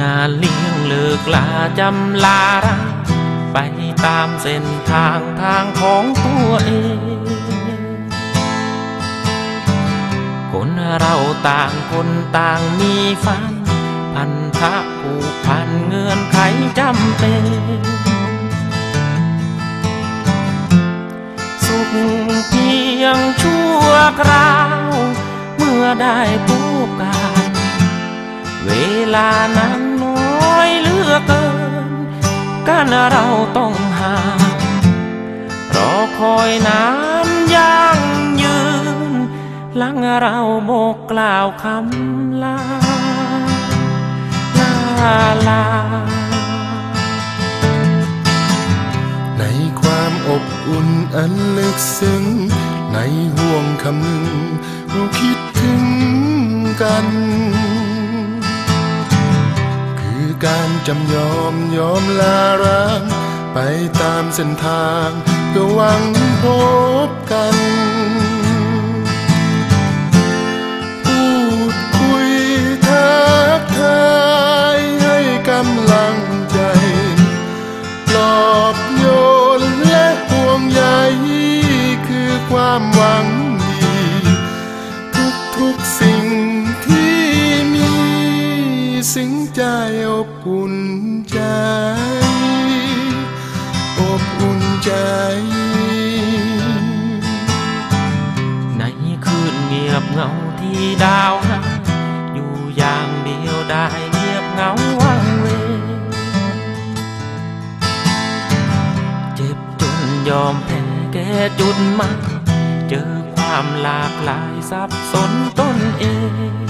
งานเลี้ยงเลิกลาจำลารักไปตามเส้นทางทางของตัวเอง คนเราต่างคนต่างมีฝัน พันธะผูกพันเงื่อนไขจำเป็น สุขเพียงชั่วคราว เมื่อได้พบกัน เวลานั้น ลือเกิน กันเราต้องห่างรอคอยนานยังยืน หลังเราโบกกล่าวคำลา ลาลา ในความอบอุ่นอันลึกซึ้ง ในห่วงคำหนึ่งเราคิดถึงกัน จำยอมยอมลาร้างไปตามเส้นทางเพื่อหวังพบกัน ใจ อบอุ่นใจ ในคืนเงียบเงาที่ดาวหาอยู่อย่างเดียวได้เงียบเงาวังเวงเจ็บจนยอมแพ้แก่จุดมาเจอความหลากหลายสับสนตนเอง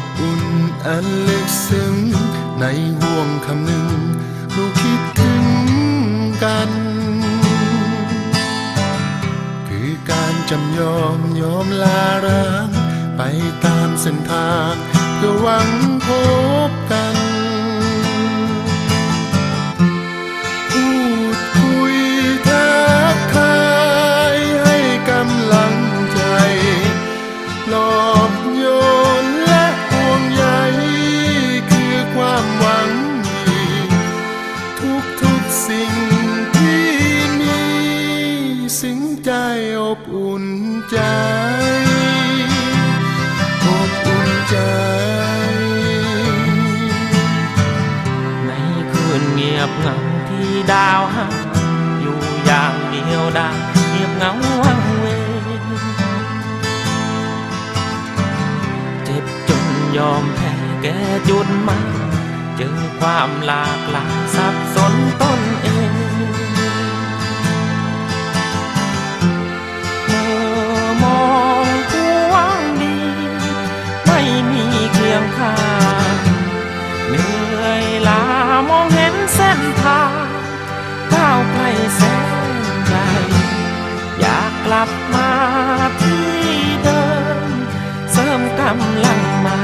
อบอุ่นอันลึกซึ้งในห่วงคำหนึ่งเราคิดถึงกัน คือการจำยอมยอมลาร้างไปตามเส้นทางเพื่อหวังพบกัน เงียบเหงาวังเวงเจ็บจนยอมแพ้แก่จุดหมายเจอความหลากหลายสับสนตนเองเมื่อมองห่วงดี ไม่มีเคียงข้างเหนื่อยล้ามอง ลับมาที่เดิม เสริมกำลังใหม่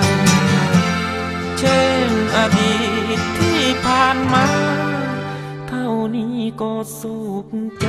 เช่นอดีตที่ผ่านมา เท่านี้ก็สุขใจ